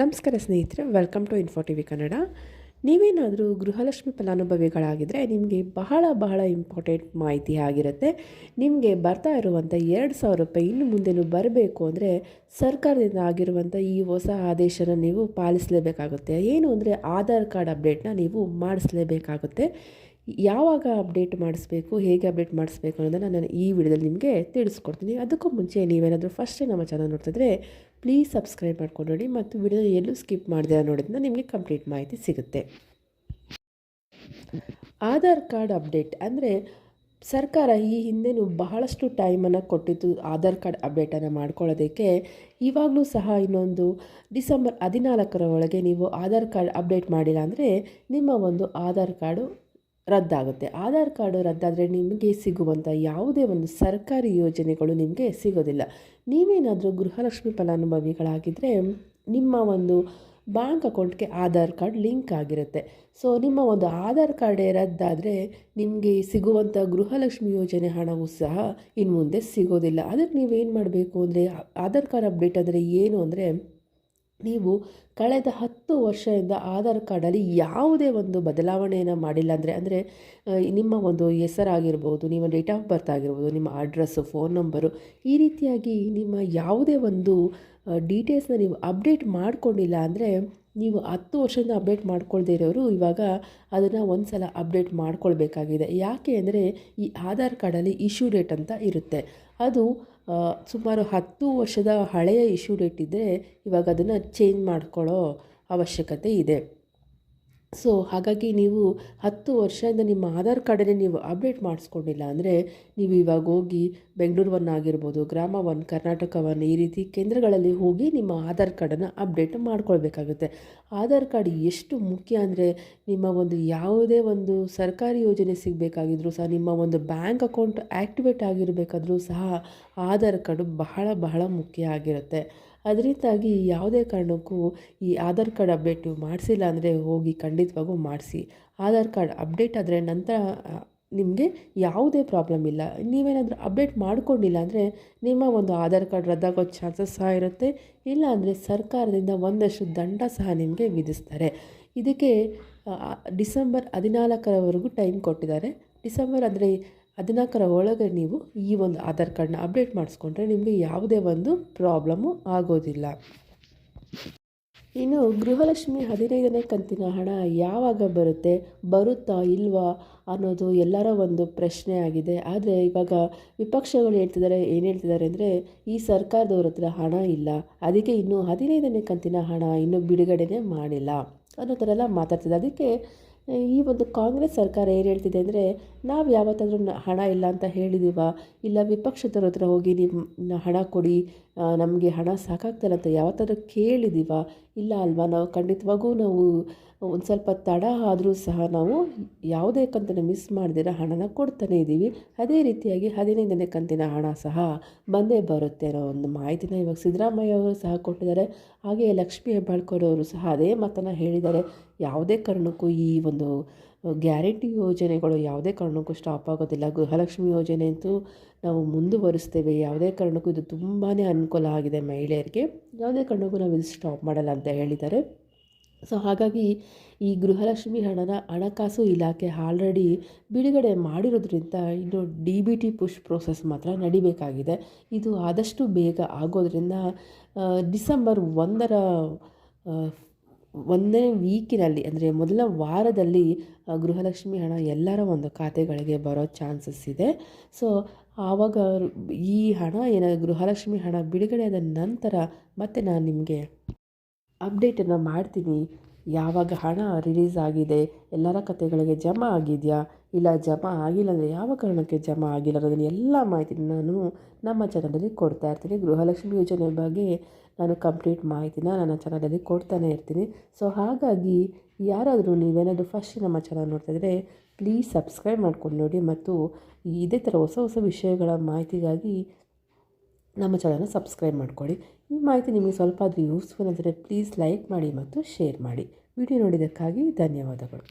ನಮಸ್ಕಾರ ಸ್ನೇಹಿತರೆ welcome to info T V Kannada ನೀವೇನಾದರೂ ಗೃಹಲಕ್ಷ್ಮಿ ಫಲಾನುಭವಿಗಳಾಗಿದ್ದರೆ ನಿಮಗೆ ಬಹಳ ಬಹಳ ಇಂಪಾರ್ಟೆಂಟ್ ಮಾಹಿತಿ ಆಗಿರುತ್ತೆ. ನಿಮಗೆ ಬರ್ತಾ ಇರುವಂಥ ಎರಡು ಸಾವಿರ ರೂಪಾಯಿ ಇನ್ನು ಮುಂದೆನೂ ಬರಬೇಕು ಅಂದರೆ ಸರ್ಕಾರದಿಂದ ಆಗಿರುವಂಥ ಈ ಹೊಸ ಆದೇಶನ ನೀವು ಪಾಲಿಸಲೇಬೇಕಾಗುತ್ತೆ. ಏನು ಅಂದರೆ ಆಧಾರ್ ಕಾರ್ಡ್ ಅಪ್ಡೇಟ್ನ ನೀವು ಮಾಡಿಸ್ಲೇಬೇಕಾಗುತ್ತೆ. ಯಾವಾಗ ಅಪ್ಡೇಟ್ ಮಾಡಿಸ್ಬೇಕು, ಹೇಗೆ ಅಪ್ಡೇಟ್ ಮಾಡಿಸ್ಬೇಕು ಅನ್ನೋದನ್ನು ನಾನು ಈ ವಿಡಿಯೋದಲ್ಲಿ ನಿಮಗೆ ತಿಳಿಸ್ಕೊಡ್ತೀನಿ. ಅದಕ್ಕೂ ಮುಂಚೆ ನೀವೇನಾದರೂ ಫಸ್ಟ್ ನಮ್ಮ ಚಾನಲ್ ನೋಡ್ತಿದ್ರೆ ಪ್ಲೀಸ್ ಸಬ್ಸ್ಕ್ರೈಬ್ ಮಾಡ್ಕೊಂಡು ನೋಡಿ ಮತ್ತು ವಿಡಿಯೋ ಎಲ್ಲೂ ಸ್ಕಿಪ್ ಮಾಡಿದೆ ನೋಡೋದನ್ನ ನಿಮಗೆ ಕಂಪ್ಲೀಟ್ ಮಾಹಿತಿ ಸಿಗುತ್ತೆ. ಆಧಾರ್ ಕಾರ್ಡ್ ಅಪ್ಡೇಟ್ ಅಂದರೆ ಸರ್ಕಾರ ಈ ಹಿಂದೆನೂ ಬಹಳಷ್ಟು ಟೈಮನ್ನು ಕೊಟ್ಟಿತ್ತು ಆಧಾರ್ ಕಾರ್ಡ್ ಅಪ್ಡೇಟನ್ನು ಮಾಡ್ಕೊಳ್ಳೋದಕ್ಕೆ. ಇವಾಗಲೂ ಸಹ ಇನ್ನೊಂದು ಡಿಸೆಂಬರ್ ಹದಿನಾಲ್ಕರ ಒಳಗೆ ನೀವು ಆಧಾರ್ ಕಾರ್ಡ್ ಅಪ್ಡೇಟ್ ಮಾಡಿಲ್ಲ ಅಂದರೆ ನಿಮ್ಮ ಒಂದು ಆಧಾರ್ ಕಾರ್ಡು ರದ್ದಾಗುತ್ತೆ. ಆಧಾರ್ ಕಾರ್ಡು ರದ್ದಾದರೆ ನಿಮಗೆ ಸಿಗುವಂಥ ಯಾವುದೇ ಒಂದು ಸರ್ಕಾರಿ ಯೋಜನೆಗಳು ನಿಮಗೆ ಸಿಗೋದಿಲ್ಲ. ನೀವೇನಾದರೂ ಗೃಹಲಕ್ಷ್ಮಿ ಫಲಾನುಭವಿಗಳಾಗಿದ್ದರೆ ನಿಮ್ಮ ಒಂದು ಬ್ಯಾಂಕ್ ಅಕೌಂಟ್ಗೆ ಆಧಾರ್ ಕಾರ್ಡ್ ಲಿಂಕ್ ಆಗಿರುತ್ತೆ. ಸೊ, ನಿಮ್ಮ ಒಂದು ಆಧಾರ್ ಕಾರ್ಡೇ ರದ್ದಾದರೆ ನಿಮಗೆ ಸಿಗುವಂಥ ಗೃಹಲಕ್ಷ್ಮಿ ಯೋಜನೆ ಹಣವೂ ಸಹ ಇನ್ನು ಮುಂದೆ ಸಿಗೋದಿಲ್ಲ. ಅದಕ್ಕೆ ನೀವೇನು ಮಾಡಬೇಕು ಅಂದರೆ, ಆಧಾರ್ ಕಾರ್ಡ್ ಅಪ್ಡೇಟ್ ಅಂದರೆ ಏನು ಅಂದರೆ ನೀವು ಕಳೆದ ಹತ್ತು ವರ್ಷದಿಂದ ಆಧಾರ್ ಕಾರ್ಡಲ್ಲಿ ಯಾವುದೇ ಒಂದು ಬದಲಾವಣೆಯನ್ನು ಮಾಡಿಲ್ಲ ಅಂದರೆ ಅಂದರೆ ನಿಮ್ಮ ಒಂದು ಹೆಸರಾಗಿರ್ಬೋದು, ನಿಮ್ಮ ಡೇಟ್ ಆಫ್ ಬರ್ತ್ ಆಗಿರ್ಬೋದು, ನಿಮ್ಮ ಅಡ್ರೆಸ್ಸು, ಫೋನ್ ನಂಬರು, ಈ ರೀತಿಯಾಗಿ ನಿಮ್ಮ ಯಾವುದೇ ಒಂದು ಡೀಟೇಲ್ಸ್ನ ನೀವು ಅಪ್ಡೇಟ್ ಮಾಡ್ಕೊಂಡಿಲ್ಲ ಅಂದರೆ, ನೀವು ಹತ್ತು ವರ್ಷದಿಂದ ಅಪ್ಡೇಟ್ ಮಾಡ್ಕೊಳ್ದೇ ಇರೋರು ಇವಾಗ ಅದನ್ನು ಒಂದು ಸಲ ಅಪ್ಡೇಟ್ ಮಾಡ್ಕೊಳ್ಬೇಕಾಗಿದೆ. ಯಾಕೆ ಅಂದರೆ, ಈ ಆಧಾರ್ ಕಾರ್ಡಲ್ಲಿ ಇಶ್ಯೂ ಡೇಟ್ ಅಂತ ಇರುತ್ತೆ. ಅದು ಸುಮಾರು ಹತ್ತು ವರ್ಷದ ಹಳೆಯ ಇಶ್ಯೂ ಡೇಟ್ ಇದ್ದರೆ ಇವಾಗ ಅದನ್ನು ಚೇಂಜ್ ಮಾಡ್ಕೊಳ್ಳೋ ಅವಶ್ಯಕತೆ ಇದೆ. ಸೊ ಹಾಗಾಗಿ ನೀವು ಹತ್ತು ವರ್ಷದಿಂದ ನಿಮ್ಮ ಆಧಾರ್ ಕಾರ್ಡನ್ನೇ ನೀವು ಅಪ್ಡೇಟ್ ಮಾಡಿಸ್ಕೊಂಡಿಲ್ಲ ಅಂದರೆ ನೀವು ಇವಾಗ ಹೋಗಿ ಬೆಂಗಳೂರು ಒನ್ ಆಗಿರ್ಬೋದು ಗ್ರಾಮ ಒನ್ ಕರ್ನಾಟಕ ಒನ್ ಈ ರೀತಿ ಕೇಂದ್ರಗಳಲ್ಲಿ ಹೋಗಿ ನಿಮ್ಮ ಆಧಾರ್ ಕಾರ್ಡನ್ನು ಅಪ್ಡೇಟ್ ಮಾಡ್ಕೊಳ್ಬೇಕಾಗುತ್ತೆ. ಆಧಾರ್ ಕಾರ್ಡ್ ಎಷ್ಟು ಮುಖ್ಯ ಅಂದರೆ ನಿಮ್ಮ ಒಂದು ಯಾವುದೇ ಒಂದು ಸರ್ಕಾರಿ ಯೋಜನೆ ಸಿಗಬೇಕಾಗಿದ್ರೂ ಸಹ, ನಿಮ್ಮ ಒಂದು ಬ್ಯಾಂಕ್ ಅಕೌಂಟ್ ಆ್ಯಕ್ಟಿವೇಟ್ ಆಗಿರಬೇಕಾದ್ರೂ ಸಹ ಆಧಾರ್ ಕಾರ್ಡು ಬಹಳ ಬಹಳ ಮುಖ್ಯ ಆಗಿರುತ್ತೆ. ಅದರಿಂದಾಗಿ ಯಾವುದೇ ಕಾರಣಕ್ಕೂ ಈ ಆಧಾರ್ ಕಾರ್ಡ್ ಅಪ್ಡೇಟು ಮಾಡಿಸಿಲ್ಲ ಅಂದರೆ ಹೋಗಿ ಖಂಡಿತವಾಗೂ ಮಾಡಿಸಿ. ಆಧಾರ್ ಕಾರ್ಡ್ ಅಪ್ಡೇಟ್ ಆದರೆ ನಂತರ ನಿಮಗೆ ಯಾವುದೇ ಪ್ರಾಬ್ಲಮ್ ಇಲ್ಲ. ನೀವೇನಾದರೂ ಅಪ್ಡೇಟ್ ಮಾಡಿಕೊಂಡಿಲ್ಲ ಅಂದರೆ ನಿಮ್ಮ ಒಂದು ಆಧಾರ್ ಕಾರ್ಡ್ ರದ್ದಾಗೋ ಚಾನ್ಸಸ್ ಸಹ ಇರುತ್ತೆ. ಇಲ್ಲ ಅಂದರೆ ಸರ್ಕಾರದಿಂದ ಒಂದಷ್ಟು ದಂಡ ಸಹ ನಿಮಗೆ ವಿಧಿಸ್ತಾರೆ. ಇದಕ್ಕೆ ಡಿಸೆಂಬರ್ ಹದಿನಾಲ್ಕರವರೆಗೂ ಟೈಮ್ ಕೊಟ್ಟಿದ್ದಾರೆ. ಡಿಸೆಂಬರ್ ಅಂದರೆ ಹದಿನಾಲ್ಕರ ಒಳಗೆ ನೀವು ಈ ಒಂದು ಆಧಾರ್ ಕಾರ್ಡ್ನ ಅಪ್ಡೇಟ್ ಮಾಡಿಸ್ಕೊಂಡ್ರೆ ನಿಮಗೆ ಯಾವುದೇ ಒಂದು ಪ್ರಾಬ್ಲಮ್ಮು ಆಗೋದಿಲ್ಲ. ಇನ್ನು ಗೃಹಲಕ್ಷ್ಮಿ ಹದಿನೈದನೇ ಕಂತಿನ ಹಣ ಯಾವಾಗ ಬರುತ್ತೆ, ಬರುತ್ತಾ ಇಲ್ವಾ ಅನ್ನೋದು ಎಲ್ಲರ ಒಂದು ಪ್ರಶ್ನೆ ಆಗಿದೆ. ಆದರೆ ಇವಾಗ ವಿಪಕ್ಷಗಳು ಹೇಳ್ತಿದ್ದಾರೆ, ಏನು ಹೇಳ್ತಿದ್ದಾರೆ ಅಂದರೆ ಈ ಸರ್ಕಾರದವ್ರ ಹತ್ರ ಹಣ ಇಲ್ಲ, ಅದಕ್ಕೆ ಇನ್ನೂ ಹದಿನೈದನೇ ಕಂತಿನ ಹಣ ಇನ್ನೂ ಬಿಡುಗಡೆನೇ ಮಾಡಿಲ್ಲ ಅನ್ನೋ ಥರ ಎಲ್ಲ ಮಾತಾಡ್ತಿದ್ದಾರೆ. ಅದಕ್ಕೆ ಈ ಒಂದು ಕಾಂಗ್ರೆಸ್ ಸರ್ಕಾರ ಏನು ಹೇಳ್ತಿದೆ ಅಂದರೆ, ನಾವು ಯಾವತ್ತಾದರೂ ಹಣ ಇಲ್ಲ ಅಂತ ಹೇಳಿದ್ದೀವ ಇಲ್ಲ ವಿಪಕ್ಷದವ್ರ ಹತ್ರ ಹೋಗಿ ನಿಮ್ಮ ಹಣ ಕೊಡಿ ನಮಗೆ ಹಣ ಸಾಕಾಗ್ತಲ್ಲ ಅಂತ ಯಾವತ್ತಾದರೂ ಕೇಳಿದ್ದೀವ ಇಲ್ಲ ಅಲ್ವಾ? ನಾವು ಖಂಡಿತವಾಗೂ ನಾವು ಒಂದು ಸ್ವಲ್ಪ ತಡ ಆದರೂ ಸಹ ನಾವು ಯಾವುದೇ ಕಂತನ್ನು ಮಿಸ್ ಮಾಡದಿರ ಹಣನ ಕೊಡ್ತಾನೆ ಇದ್ದೀವಿ. ಅದೇ ರೀತಿಯಾಗಿ ಹದಿನೈದನೇ ಕಂತಿನ ಹಣ ಸಹ ಬಂದೇ ಬರುತ್ತೆ ಅನ್ನೋ ಒಂದು ಮಾಹಿತಿನ ಇವಾಗ ಸಿದ್ದರಾಮಯ್ಯ ಅವರು ಸಹ ಕೊಟ್ಟಿದ್ದಾರೆ. ಹಾಗೆಯೇ ಲಕ್ಷ್ಮೀ ಹೆಬ್ಬಾಳ್ಕರ್ ಅವರು ಸಹ ಅದೇ ಮಾತನ್ನು ಹೇಳಿದ್ದಾರೆ. ಯಾವುದೇ ಕಾರಣಕ್ಕೂ ಈ ಒಂದು ಗ್ಯಾರಂಟಿ ಯೋಜನೆಗಳು ಯಾವುದೇ ಕಾರಣಕ್ಕೂ ಸ್ಟಾಪ್ ಆಗೋದಿಲ್ಲ. ಗೃಹಲಕ್ಷ್ಮಿ ಯೋಜನೆ ಅಂತೂ ನಾವು ಮುಂದುವರಿಸ್ತೇವೆ. ಯಾವುದೇ ಕಾರಣಕ್ಕೂ ಇದು ತುಂಬಾ ಅನುಕೂಲ ಆಗಿದೆ ಮಹಿಳೆಯರಿಗೆ. ಯಾವುದೇ ಕಾರಣಕ್ಕೂ ನಾವು ಇದು ಸ್ಟಾಪ್ ಮಾಡಲ್ಲ ಅಂತ ಹೇಳಿದ್ದಾರೆ. ಸೊ ಹಾಗಾಗಿ ಈ ಗೃಹಲಕ್ಷ್ಮಿ ಹಣನ ಹಣಕಾಸು ಇಲಾಖೆ ಆಲ್ರೆಡಿ ಬಿಡುಗಡೆ ಮಾಡಿರೋದ್ರಿಂದ ಇನ್ನು D B T push process ಮಾತ್ರ ನಡಿಬೇಕಾಗಿದೆ. ಇದು ಆದಷ್ಟು ಬೇಗ ಆಗೋದ್ರಿಂದ ಡಿಸೆಂಬರ್ ಒಂದರ ಒಂದನೇ ವೀಕಿನಲ್ಲಿ, ಅಂದರೆ ಮೊದಲ ವಾರದಲ್ಲಿ ಗೃಹಲಕ್ಷ್ಮಿ ಹಣ ಎಲ್ಲರ ಒಂದು ಖಾತೆಗಳಿಗೆ ಬರೋ ಚಾನ್ಸಸ್ ಇದೆ. ಸೊ, ಆವಾಗ ಈ ಹಣ ಏನ, ಗೃಹಲಕ್ಷ್ಮಿ ಹಣ ಬಿಡುಗಡೆ ಆದ ನಂತರ ಮತ್ತೆ ನಾನು ನಿಮಗೆ ಅಪ್ಡೇಟನ್ನು ಮಾಡ್ತೀನಿ. ಯಾವಾಗ ಹಣ ರಿಲೀಸ್ ಆಗಿದೆ? ಎಲ್ಲರ ಕತೆಗಳಿಗೆ ಜಮಾ ಆಗಿದೆಯಾ? ಇಲ್ಲ, ಜಮಾ ಆಗಿಲ್ಲ ಅಂದರೆ ಯಾವ ಕಾರಣಕ್ಕೆ ಜಮಾ ಆಗಿಲ್ಲ ಅನ್ನೋದನ್ನು ಎಲ್ಲ ಮಾಹಿತಿನ ನಾನು ನಮ್ಮ ಚಾನಲಲ್ಲಿ ಕೊಡ್ತಾ ಇರ್ತೀನಿ. ಗೃಹಲಕ್ಷ್ಮಿ ಯೋಜನೆ ಬಗ್ಗೆ ನಾನು ಕಂಪ್ಲೀಟ್ ಮಾಹಿತಿನ ನನ್ನ ಚಾನಲಲ್ಲಿ ಕೊಡ್ತಾನೆ ಇರ್ತೀನಿ. ಸೊ ಹಾಗಾಗಿ ಯಾರಾದರೂ ನೀವೇನಾದರೂ ಫಸ್ಟ್ ನಮ್ಮ ಚಾನಲ್ ನೋಡ್ತಾ ಇದ್ದರೆ ಪ್ಲೀಸ್ ಸಬ್ಸ್ಕ್ರೈಬ್ ಮಾಡ್ಕೊಂಡು ನೋಡಿ. ಮತ್ತು ಇದೇ ಥರ ಹೊಸ ಹೊಸ ವಿಷಯಗಳ ಮಾಹಿತಿಗಾಗಿ ನಮ್ಮ ಚಾನಲ್ನ ಸಬ್ಸ್ಕ್ರೈಬ್ ಮಾಡಿಕೊಳ್ಳಿ. ಈ ಮಾಹಿತಿ ನಿಮಗೆ ಸ್ವಲ್ಪ ಆದರೂ ಯೂಸ್ಫುಲ್ ಅಂದರೆ ಪ್ಲೀಸ್ ಲೈಕ್ ಮಾಡಿ ಮತ್ತು ಶೇರ್ ಮಾಡಿ. ವಿಡಿಯೋ ನೋಡಿದ್ದಕ್ಕಾಗಿ ಧನ್ಯವಾದಗಳು.